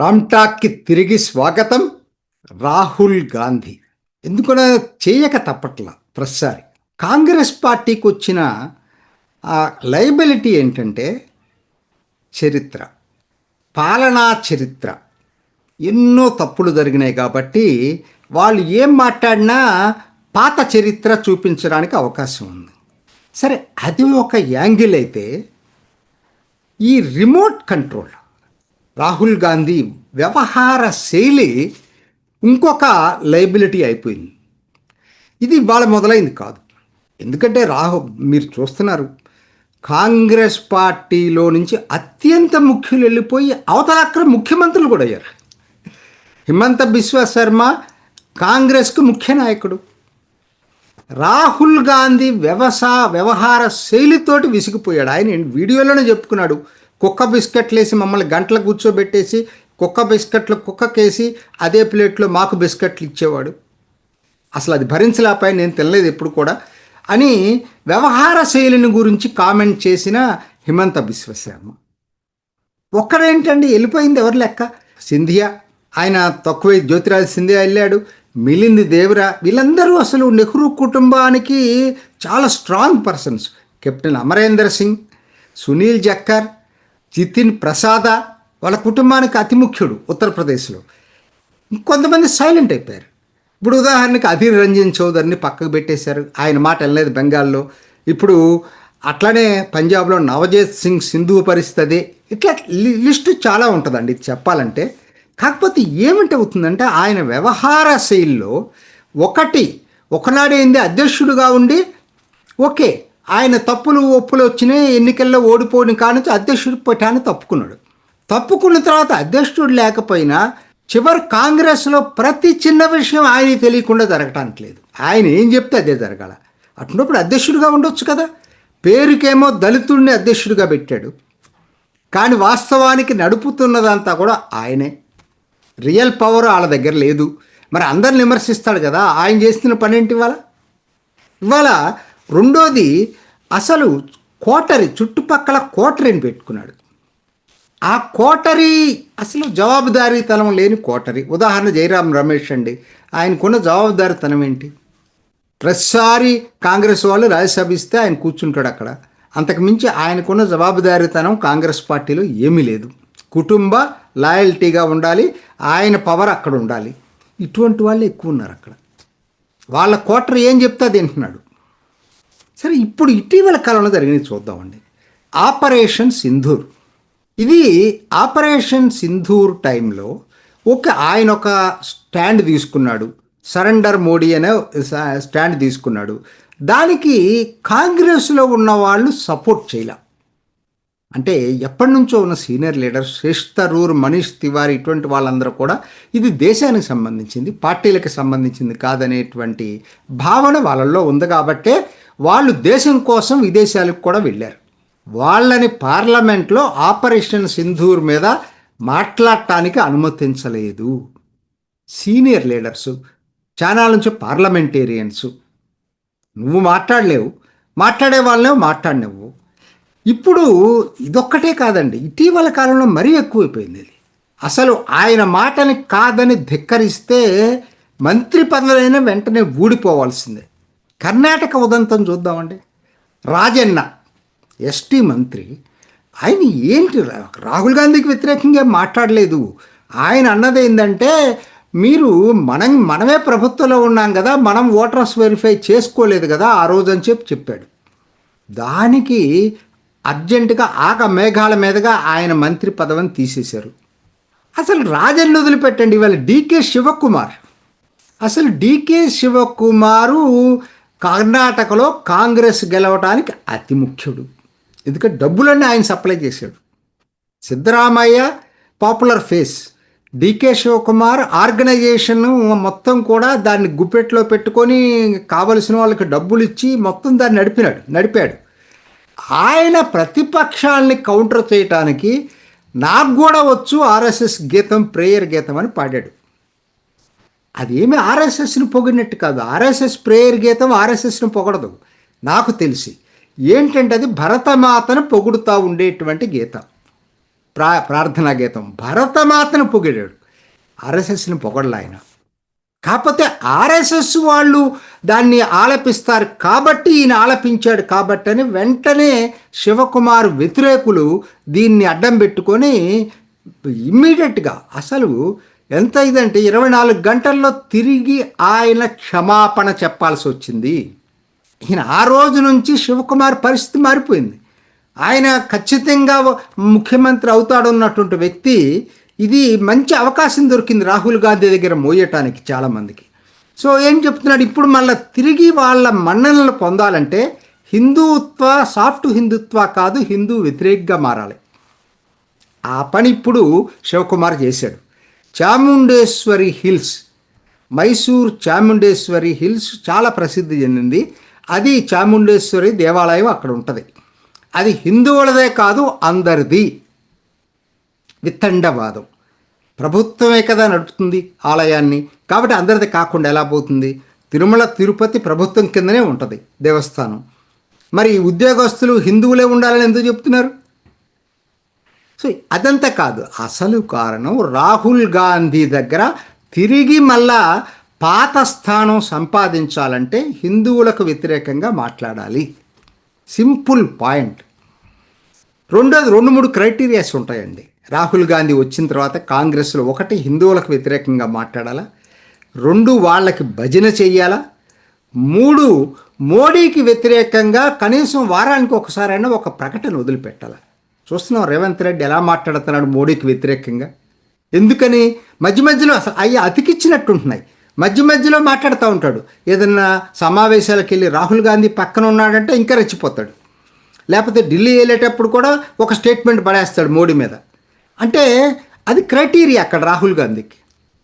రామ్టాక్కి తిరిగి స్వాగతం రాహుల్ గాంధీ. ఎందుకన చేయక తప్పట్ల ప్రతిసారి. కాంగ్రెస్ పార్టీకి వచ్చిన ఆ లైబిలిటీ ఏంటంటే చరిత్ర పాలనా చరిత్ర. ఎన్నో తప్పులు జరిగినాయి కాబట్టి వాళ్ళు ఏం మాట్లాడినా పాత చరిత్ర చూపించడానికి అవకాశం ఉంది. సరే అది ఒక యాంగిల్ అయితే ఈ రిమోట్ కంట్రోల్ రాహుల్ గాంధీ వ్యవహార శైలి ఇంకొక లైబిలిటీ అయిపోయింది. ఇది ఇవాళ మొదలైంది కాదు. ఎందుకంటే రాహు మీరు చూస్తున్నారు కాంగ్రెస్ పార్టీలో నుంచి అత్యంత ముఖ్యులు వెళ్ళిపోయి అవతలక్కడ ముఖ్యమంత్రులు కూడా అయ్యారు. హిమంత బిశ్వ శర్మ కాంగ్రెస్కు ముఖ్య నాయకుడు. రాహుల్ గాంధీ వ్యవసాయ వ్యవహార శైలితోటి విసిగిపోయాడు. ఆయన వీడియోలోనే చెప్పుకున్నాడు. కుక్క బిస్కెట్లు వేసి మమ్మల్ని గంటలు కూర్చోబెట్టేసి కుక్క బిస్కెట్లు కుక్కకేసి అదే ప్లేట్లో మాకు బిస్కెట్లు ఇచ్చేవాడు. అసలు అది భరించలేపాయి నేను తినలేదు ఎప్పుడు కూడా. అని వ్యవహార శైలిని గురించి కామెంట్ చేసిన హిమంత బిశ్వశర్మ. ఒక్కడేంటండి వెళ్ళిపోయింది ఎవరు లెక్క? సింధియా. ఆయన తక్కువ జ్యోతిరాజ్ సింధియా వెళ్ళాడు. మిలింది దేవరా. వీళ్ళందరూ అసలు నెహ్రూ కుటుంబానికి చాలా strong persons captain Amarinder Singh Sunil Jakhar Jitin Prasada వాళ్ళ కుటుంబానికి అతి ముఖ్యుడు ఉత్తరప్రదేశ్లో. కొంతమంది సైలెంట్ అయిపోయారు. ఇప్పుడు ఉదాహరణకి అధీర్ రంజన్ చౌదరిని పక్కకు పెట్టేశారు. ఆయన మాట వెళ్ళలేదు బెంగాల్లో. ఇప్పుడు అట్లనే పంజాబ్లో నవజేత్ సింగ్ సింధు పరిస్థితి ఇట్లా లి- లిస్టు చాలా ఉంటుందండి ఇది చెప్పాలంటే. కాకపోతే ఏమిటి అవుతుందంటే ఆయన వ్యవహార శైలిలో ఒకటి ఒకనాడేంది అధ్యక్షుడుగా ఉండి ఓకే ఆయన తప్పులు ఒప్పులు వచ్చినాయి ఎన్నికల్లో ఓడిపోవడం కానుంచి అధ్యక్షుడి పటాన్ని తప్పుకున్నాడు. తప్పుకున్న తర్వాత అధ్యక్షుడు లేకపోయినా చివరి కాంగ్రెస్లో ప్రతి చిన్న విషయం ఆయన తెలియకుండా జరగటానికి లేదు. ఆయన ఏం చెప్తే అదే జరగాల. అటున్నప్పుడు అధ్యక్షుడిగా ఉండొచ్చు కదా. పేరుకేమో దళితుడిని అధ్యక్షుడిగా పెట్టాడు. కానీ వాస్తవానికి నడుపుతున్నదంతా కూడా ఆయనే. రియల్ పవర్ వాళ్ళ దగ్గర లేదు. మరి అందరిని విమర్శిస్తాడు కదా. ఆయన చేస్తున్న పని ఏంటి ఇవాళ? ఇవాళ రెండోది అసలు కోటరి చుట్టుపక్కల కోటరీని పెట్టుకున్నాడు. ఆ కోటరీ అసలు జవాబుదారీతనం లేని కోటరీ. ఉదాహరణ జయరాం రమేష్ అండి. ఆయనకున్న జవాబుదారీతనం ఏంటి? ప్రతిసారి కాంగ్రెస్ వాళ్ళు రాజ్యసభ ఇస్తే ఆయన కూర్చుంటాడు అక్కడ. అంతకు మించి ఆయనకున్న జవాబుదారీతనం కాంగ్రెస్ పార్టీలో ఏమీ లేదు. కుటుంబ లాయల్టీగా ఉండాలి ఆయన పవర్ అక్కడ ఉండాలి. ఇటువంటి వాళ్ళు ఎక్కువ ఉన్నారు అక్కడ. వాళ్ళ కోటరీ ఏం చెప్తే అది వింటున్నాడు సరే ఇప్పుడు ఇటీవల కాలంలో జరిగినది చూద్దామండి. ఆపరేషన్ సింధూర్. ఇది ఆపరేషన్ సింధూర్ టైంలో ఒక ఆయన ఒక స్టాండ్ తీసుకున్నాడు. సరెండర్ మోడీ అనే స్టాండ్ తీసుకున్నాడు. దానికి కాంగ్రెస్లో ఉన్న వాళ్ళు సపోర్ట్ చేయలే. అంటే ఎప్పటి నుంచో ఉన్న సీనియర్ లీడర్ శ్రేష్ తరూర్ మనీష్ తివారీ ఇటువంటి వాళ్ళందరూ కూడా ఇది దేశానికి సంబంధించింది పార్టీలకు సంబంధించింది కాదనేటువంటి భావన వాళ్ళల్లో ఉంది కాబట్టే వాళ్ళు దేశం కోసం విదేశాలకు కూడా వెళ్ళారు. వాళ్ళని పార్లమెంట్లో ఆపరేషన్ సింధూర్ మీద మాట్లాడటానికి అనుమతించలేదు. సీనియర్ లీడర్సు చాలా నుంచి పార్లమెంటేరియన్స్. నువ్వు మాట్లాడలేవు. మాట్లాడే వాళ్ళనే మాట్లాడినవు. ఇప్పుడు ఇదొక్కటే కాదండి. ఇటీవల కాలంలో మరీ ఎక్కువైపోయింది ఇది. అసలు ఆయన మాటని కాదని ధిక్కరిస్తే మంత్రి పదవులైనా వెంటనే ఊడిపోవాల్సిందే. కర్ణాటక ఉదంతం చూద్దామండి. రాజన్న ఎస్టీ మంత్రి. ఆయన ఏంటి రాహుల్ గాంధీకి వ్యతిరేకంగా మాట్లాడలేదు. ఆయన అన్నది ఏంటంటే మీరు మనం మనమే ప్రభుత్వంలో ఉన్నాం కదా మనం ఓటర్స్ వెరిఫై చేసుకోలేదు కదా ఆ రోజు అని చెప్పి చెప్పాడు. దానికి అర్జెంటుగా ఆక మేఘాల మీదుగా ఆయన మంత్రి పదవిని తీసేశారు. అసలు రాజన్ వదిలిపెట్టండి ఇవాళ డీకే శివకుమార్. అసలు డీకే శివకుమారు కర్ణాటకలో కాంగ్రెస్ గెలవడానికి అతి ముఖ్యుడు. ఎందుకంటే డబ్బులన్నీ ఆయన సప్లై చేశాడు. Siddaramaiah popular face. DK Shivakumar organisation మొత్తం కూడా దాన్ని గుప్పెట్లో పెట్టుకొని కావలసిన వాళ్ళకి డబ్బులు ఇచ్చి మొత్తం దాన్ని నడిపినాడు నడిపాడు. ఆయన ప్రతిపక్షాలని కౌంటర్ చేయటానికి నాకు కూడా వచ్చు ఆర్ఎస్ఎస్ గీతం ప్రేయర్ గీతం అని పాడాడు. అదేమి ఆర్ఎస్ఎస్ని పొగిడినట్టు కాదు. ఆర్ఎస్ఎస్ ప్రేయర్ గీతం ఆర్ఎస్ఎస్ని పొగడదు. నాకు తెలిసి ఏంటంటే అది భరతమాతను పొగుడుతూ ఉండేటువంటి గీతం. ప్రా ప్రార్థనా గీతం. భరతమాతను పొగిడాడు. ఆర్ఎస్ఎస్ని పొగడలే ఆయన. కాకపోతే ఆర్ఎస్ఎస్ వాళ్ళు దాన్ని ఆలపిస్తారు కాబట్టి ఈయన ఆలపించాడు కాబట్టి అని వెంటనే శివకుమార్ వ్యతిరేకులు దీన్ని అడ్డం పెట్టుకొని ఇమ్మీడియట్గా అసలు ఎంత ఇదంటే ఇరవై నాలుగు గంటల్లో తిరిగి ఆయన క్షమాపణ చెప్పాల్సి వచ్చింది. ఈయన ఆ రోజు నుంచి శివకుమార్ పరిస్థితి మారిపోయింది. ఆయన ఖచ్చితంగా ముఖ్యమంత్రి అవుతాడన్నటువంటి వ్యక్తి ఇది మంచి అవకాశం దొరికింది రాహుల్ గాంధీ దగ్గర మోయటానికి చాలామందికి సో ఏం చెప్తున్నాడు? ఇప్పుడు మళ్ళీ తిరిగి వాళ్ళ మన్ననలు పొందాలంటే హిందుత్వ సాఫ్ట్ హిందుత్వ కాదు హిందూ వ్యతిరేకంగా మారాలి. ఆ పని ఇప్పుడు శివకుమార్ చేశాడు. చాముండేశ్వరి హిల్స్. మైసూర్ చాముండేశ్వరి హిల్స్ చాలా ప్రసిద్ధి చెందింది. అది చాముండేశ్వరి దేవాలయం అక్కడ ఉంటుంది. అది హిందువులదే కాదు అందరిది. విత్తండవాదం. ప్రభుత్వమే కదా నడుపుతుంది ఆలయాన్ని. కాబట్టి అందరిది కాకుండా ఎలా పోతుంది? తిరుమల తిరుపతి ప్రభుత్వం కిందనే ఉంటుంది దేవస్థానం. మరి ఉద్యోగస్తులు హిందువులే ఉండాలని ఎందుకు చెప్తున్నారు? సో అదంతా కాదు. అసలు కారణం రాహుల్ గాంధీ దగ్గర తిరిగి మళ్ళా పాత స్థానం సంపాదించాలంటే హిందువులకు వ్యతిరేకంగా మాట్లాడాలి. Simple point. రెండోది రెండు మూడు క్రైటీరియాస్ ఉంటాయండి. రాహుల్ గాంధీ వచ్చిన తర్వాత కాంగ్రెస్లో ఒకటి హిందువులకు వ్యతిరేకంగా మాట్లాడాలా? రెండు వాళ్ళకి భజన చెయ్యాలా? మూడు మోడీకి వ్యతిరేకంగా కనీసం వారానికి ఒకసారైనా ఒక ప్రకటన వదిలిపెట్టాలి? చూస్తున్నాం రేవంత్ రెడ్డి ఎలా మాట్లాడుతున్నాడు మోడీకి వ్యతిరేకంగా. ఎందుకని? మధ్య మధ్యలో అసలు అవి అతికిచ్చినట్టుంటున్నాయి. మధ్య మధ్యలో మాట్లాడుతూ ఉంటాడు. ఏదన్నా సమావేశాలకు వెళ్ళి రాహుల్ గాంధీ పక్కన ఉన్నాడంటే ఇంకా రెచ్చిపోతాడు. లేకపోతే ఢిల్లీ వెళ్ళేటప్పుడు కూడా ఒక స్టేట్మెంట్ పడేస్తాడు మోడీ మీద. అంటే అది క్రైటీరియా అక్కడ రాహుల్ గాంధీకి.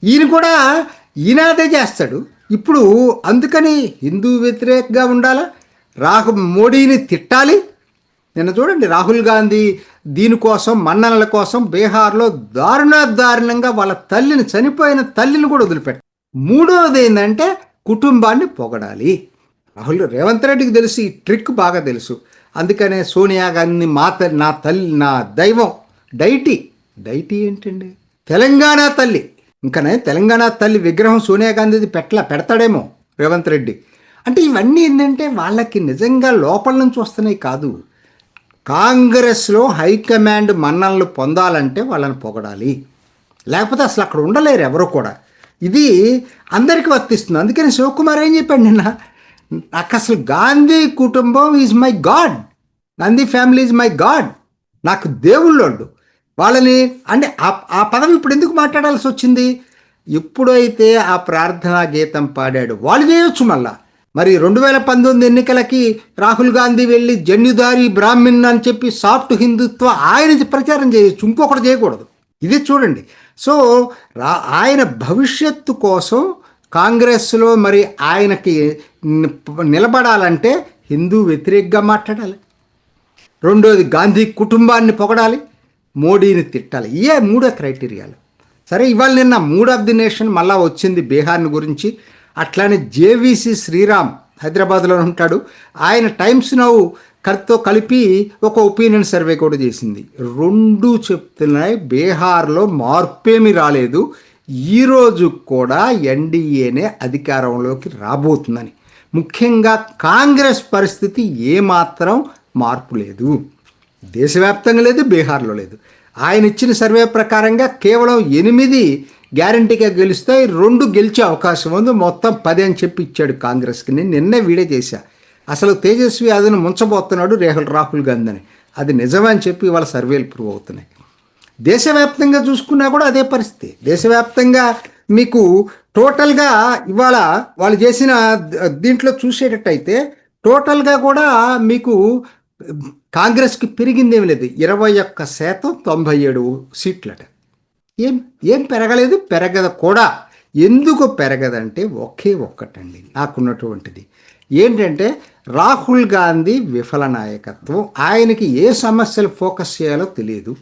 ఈయన కూడా ఈయన అదే చేస్తాడు. ఇప్పుడు అందుకని హిందూ వ్యతిరేకంగా ఉండాలా? రాహు మోడీని తిట్టాలి? నిన్న చూడండి రాహుల్ గాంధీ దీనికోసం మన్ననల కోసం బీహార్లో దారుణ దారుణంగా వాళ్ళ తల్లిని చనిపోయిన తల్లిని కూడా వదిలిపెట్టారు మూడవది ఏంటంటే కుటుంబాన్ని పొగడాలి. రాహుల్ రేవంత్ రెడ్డికి తెలుసు ఈ ట్రిక్ బాగా తెలుసు. అందుకనే సోనియా గాంధీ మా నా తల్లి నా దైవం డైటీ. డైటీ ఏంటండి? తెలంగాణ తల్లి. ఇంకనే తెలంగాణ తల్లి విగ్రహం సోనియా గాంధీది పెట్టలా పెడతాడేమో రేవంత్ రెడ్డి. అంటే ఇవన్నీ ఏంటంటే వాళ్ళకి నిజంగా లోపల నుంచి వస్తున్నాయి కాదు. కాంగ్రెస్లో హైకమాండ్ మన్ననలు పొందాలంటే వాళ్ళని పొగడాలి. లేకపోతే అసలు అక్కడ ఉండలేరు ఎవరు కూడా. ఇది అందరికీ వర్తిస్తుంది. అందుకని శివకుమార్ ఏం చెప్పాడు నిన్న? నాకు అసలు గాంధీ కుటుంబం is my god Gandhi family is my god నాకు దేవుళ్ళోళ్ళు వాళ్ళని అంటే ఆ ఆ పదం ఇప్పుడు ఎందుకు మాట్లాడాల్సి వచ్చింది? ఎప్పుడైతే ఆ ప్రార్థనా గీతం పాడాడు. వాళ్ళు చేయొచ్చు మళ్ళా. మరి రెండు వేల పంతొమ్మిది ఎన్నికలకి రాహుల్ గాంధీ వెళ్ళి జన్యుదారి బ్రాహ్మణ్ అని చెప్పి సాఫ్ట్ హిందుత్వ ఆయన ప్రచారం చేయొచ్చు. ఇంకొకటి చేయకూడదు. ఇది చూడండి. సో రా ఆయన భవిష్యత్తు కోసం కాంగ్రెస్లో మరి ఆయనకి నిలబడాలంటే హిందూ వ్యతిరేకంగా మాట్లాడాలి. రెండోది గాంధీ కుటుంబాన్ని పొగడాలి. మోడీని తిట్టాలి. ఇవే మూడో క్రైటీరియాలు. సరే ఇవాళ నిన్న మూడ్ ఆఫ్ ది నేషన్ మళ్ళా వచ్చింది బీహార్ని గురించి. అట్లానే జేవీసీ శ్రీరామ్ హైదరాబాద్లో ఉంటాడు. ఆయన టైమ్స్ నౌ కర్తో కలిపి ఒక ఒపీనియన్ సర్వే కూడా చేసింది. రెండు చెప్తున్నాయి. బీహార్లో మార్పేమి రాలేదు. ఈరోజు కూడా ఎన్డీఏనే అధికారంలోకి రాబోతుందని. ముఖ్యంగా కాంగ్రెస్ పరిస్థితి ఏమాత్రం మార్పు లేదు. దేశవ్యాప్తంగా లేదు బీహార్లో లేదు. ఆయన ఇచ్చిన సర్వే ప్రకారంగా కేవలం ఎనిమిది గ్యారంటీగా గెలిస్తే రెండు గెలిచే అవకాశం ఉంది. మొత్తం పది అని చెప్పి ఇచ్చాడు కాంగ్రెస్కి. నేను నిన్నే వీడే చేశా. అసలు తేజస్వి అదను ముంచబోతున్నాడు రేహుల్ రాహుల్ గాంధీ అని అది నిజమని చెప్పి ఇవాళ సర్వేలు ప్రూవ్ అవుతున్నాయి. దేశవ్యాప్తంగా చూసుకున్నా కూడా అదే పరిస్థితి. దేశవ్యాప్తంగా మీకు టోటల్గా ఇవాళ వాళ్ళు చేసిన దీంట్లో చూసేటట్టయితే టోటల్గా కూడా మీకు కాంగ్రెస్కి పెరిగిందేమి లేదు. ఇరవై ఒక్క శాతం తొంభై ఏడు సీట్లట. ఏం ఏం పెరగలేదు పెరగదు కూడా. ఎందుకు పెరగదంటే ఒకే ఒక్కటండి. నాకున్నటువంటిది. ఏంటంటే రాహుల్ గాంధీ విఫల నాయకత్వం ఆయనకి ఏ సమస్యలు ఫోకస్ చేయాలో తెలియదు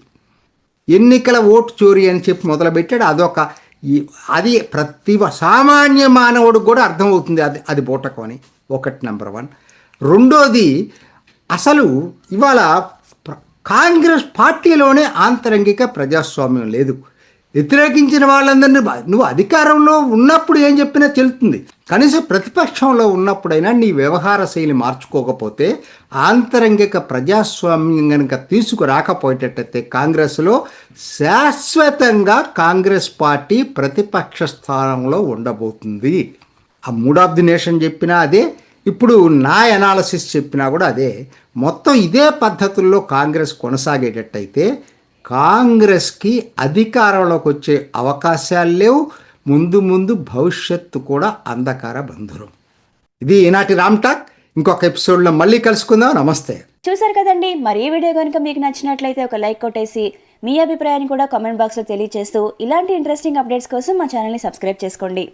ఎన్నికల ఓటు చోరీ అని చెప్పి మొదలుపెట్టాడు. అదొక ఈ- అది ప్రతి సామాన్య మానవుడు కూడా అర్థమవుతుంది అది అది బూటకం అని. ఒకటి నెంబర్ వన్. రెండోది అసలు ఇవాళ కాంగ్రెస్ పార్టీలోనే ఆంతరంగిక ప్రజాస్వామ్యం లేదు. వ్యతిరేకించిన వాళ్ళందరినీ నువ్వు అధికారంలో ఉన్నప్పుడు ఏం చెప్పినా తెలుస్తుంది కనీసం ప్రతిపక్షంలో ఉన్నప్పుడైనా నీ వ్యవహార శైలి మార్చుకోకపోతే ఆంతరంగిక ప్రజాస్వామ్యం కనుక తీసుకురాకపోయేటట్టయితే కాంగ్రెస్లో శాశ్వతంగా కాంగ్రెస్ పార్టీ ప్రతిపక్ష స్థానంలో ఉండబోతుంది. ఆ మూడ్ ఆఫ్ ది నేషన్ చెప్పినా అదే ఇప్పుడు నా ఎనాలసిస్ చెప్పినా కూడా అదే. మొత్తం ఇదే పద్ధతుల్లో కాంగ్రెస్ కొనసాగేటట్టయితే కాంగ్రెస్కి అధికారంలోకి వచ్చే అవకాశాలు లేవు. ముందు ముందు భవిష్యత్తు కూడా అంధకార బంధురం. ఇది ఈనాటి రామ్ టాక్. ఇంకొక ఎపిసోడ్లో మళ్ళీ కలుసుకుందాం. నమస్తే. చూసారు కదండి. మరి ఈ వీడియో కనుక మీకు నచ్చినట్లయితే ఒక లైక్ కొట్టేసి మీ అభిప్రాయాన్ని కూడా కామెంట్ బాక్స్లో తెలియజేస్తూ ఇలాంటి ఇంట్రెస్టింగ్ అప్డేట్స్ కోసం మా ఛానల్ని సబ్స్క్రైబ్ చేసుకోండి.